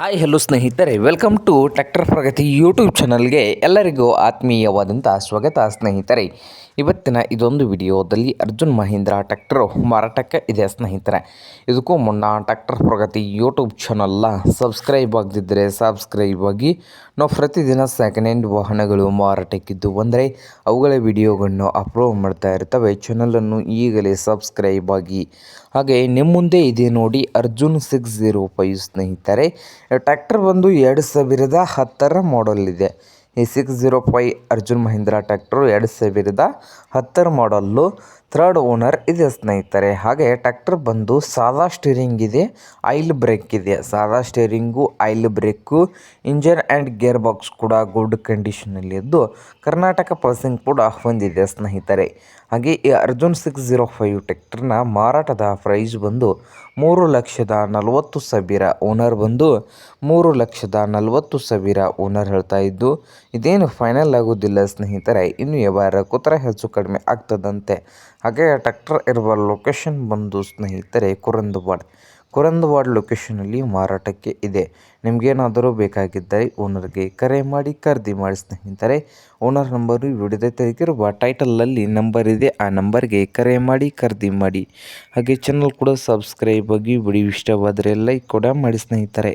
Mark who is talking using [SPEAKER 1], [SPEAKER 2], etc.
[SPEAKER 1] Hi hello ಸ್ನೇಹಿತರೆ. Welcome to tractor Pragati YouTube ಚಾನಲ್ಗೆ ಎಲ್ಲರಿಗೂ ಆತ್ಮೀಯವಾದಂಥ ಸ್ವಾಗತ ಸ್ನೇಹಿತರೆ. ಇವತ್ತಿನ ಇದೊಂದು ವಿಡಿಯೋದಲ್ಲಿ ಅರ್ಜುನ್ ಮಹೇಂದ್ರ ಟ್ರ್ಯಾಕ್ಟರ್ ಮಾರಾಟಕ್ಕೆ ಇದೆ ಸ್ನೇಹಿತರೆ. ಇದಕ್ಕೂ ಮುನ್ನ ಟ್ರ್ಯಾಕ್ಟರ್ ಪ್ರಗತಿ ಯೂಟ್ಯೂಬ್ ಚಾನಲ್ನ ಸಬ್ಸ್ಕ್ರೈಬ್ ಆಗದಿದ್ದರೆ ಸಬ್ಸ್ಕ್ರೈಬ್ ಆಗಿ, ನಾವು ಪ್ರತಿದಿನ ಸೆಕೆಂಡ್ ಹ್ಯಾಂಡ್ ವಾಹನಗಳು ಮಾರಾಟಕ್ಕಿದ್ದು ಬಂದರೆ ಅವುಗಳ ವಿಡಿಯೋಗಳನ್ನು ಅಪ್ಲೋಡ್ ಮಾಡ್ತಾ ಇರ್ತವೆ. ಚಾನಲನ್ನು ಈಗಲೇ ಸಬ್ಸ್ಕ್ರೈಬ್ ಆಗಿ. ಹಾಗೆ ನಿಮ್ಮ ಮುಂದೆ ಇದೆ ನೋಡಿ ಅರ್ಜುನ್ ಸಿಕ್ಸ್ ಜೀರೋ ಫೈವ್ ಸ್ನೇಹಿತರೆ. ಟ್ರ್ಯಾಕ್ಟರ್ ಬಂದು ಎರಡು ಸಾವಿರದ ಹತ್ತರ ಮಾಡಲ್ ಇದೆ ಈ six zero five Arjun Mahindra tractor ಎರಡು ಸಾವಿರದ ಹತ್ತರ ಮಾಡಲ್ಲು ಥರ್ಡ್ ಓನರ್ ಇದೆ ಸ್ನೇಹಿತರೆ. ಹಾಗೆ ಟ್ಯಾಕ್ಟರ್ ಬಂದು ಸಾದಾ ಸ್ಟೀರಿಂಗ್ ಇದೆ, ಆಯಿಲ್ ಬ್ರೇಕ್ ಇದೆ. ಸಾದಾ steering oil brake engine and gear box ಕೂಡ ಗುಡ್ ಕಂಡೀಷನಲ್ಲಿ ಇದ್ದು ಕರ್ನಾಟಕ ಪಾಸಿಂಗ್ ಕೂಡ ಹೊಂದಿದೆ ಸ್ನೇಹಿತರೆ. ಹಾಗೆ ಈ ಅರ್ಜುನ್ ಸಿಕ್ಸ್ ಜೀರೋ ಫೈವ್ ಟ್ಯಾಕ್ಟರ್ನ ಮಾರಾಟದ ಪ್ರೈಸ್ ಬಂದು ಮೂರು ಲಕ್ಷದ ನಲವತ್ತು ಸಾವಿರ. ಓನರ್ ಬಂದು ಮೂರು ಲಕ್ಷದ ನಲವತ್ತು ಸಾವಿರ ಓನರ್ ಹೇಳ್ತಾ ಇದ್ದು, ಇದೇನು ಫೈನಲ್ ಆಗೋದಿಲ್ಲ ಸ್ನೇಹಿತರೆ. ಇನ್ನು ವ್ಯವಹಾರ ಕೂತರ ಹೆಚ್ಚು ಕಡಿಮೆ ಆಗ್ತದಂತೆ. ಹಾಗೆ ಟ್ರ್ಯಾಕ್ಟರ್ ಇರುವ ಲೊಕೇಶನ್ ಬಂದು ಸ್ನೇಹಿತರೆ ಕುರಂದವಾಡ್. ಕುರಂದವಾಡ್ ಲೊಕೇಶನಲ್ಲಿ ಮಾರಾಟಕ್ಕೆ ಇದೆ. ನಿಮಗೇನಾದರೂ ಬೇಕಾಗಿದ್ದರೆ ಓನರ್ಗೆ ಕರೆ ಮಾಡಿ, ಖರೀದಿ ಮಾಡಿ ಸ್ನೇಹಿತರೆ. ಓನರ್ ನಂಬರು ವಿಡಿಯೋದ ತೆಗೆದಿರುವ ಟೈಟಲಲ್ಲಿ ನಂಬರ್ ಇದೆ. ಆ ನಂಬರ್ಗೆ ಕರೆ ಮಾಡಿ, ಖರೀದಿ ಮಾಡಿ. ಹಾಗೆ ಚಾನಲ್ ಕೂಡ ಸಬ್ಸ್ಕ್ರೈಬ್ ಆಗಿ ವಿಡಿಯೋ ಇಷ್ಟವಾದರೆ ಲೈಕ್ ಕೂಡ ಮಾಡಿ ಸ್ನೇಹಿತರೆ.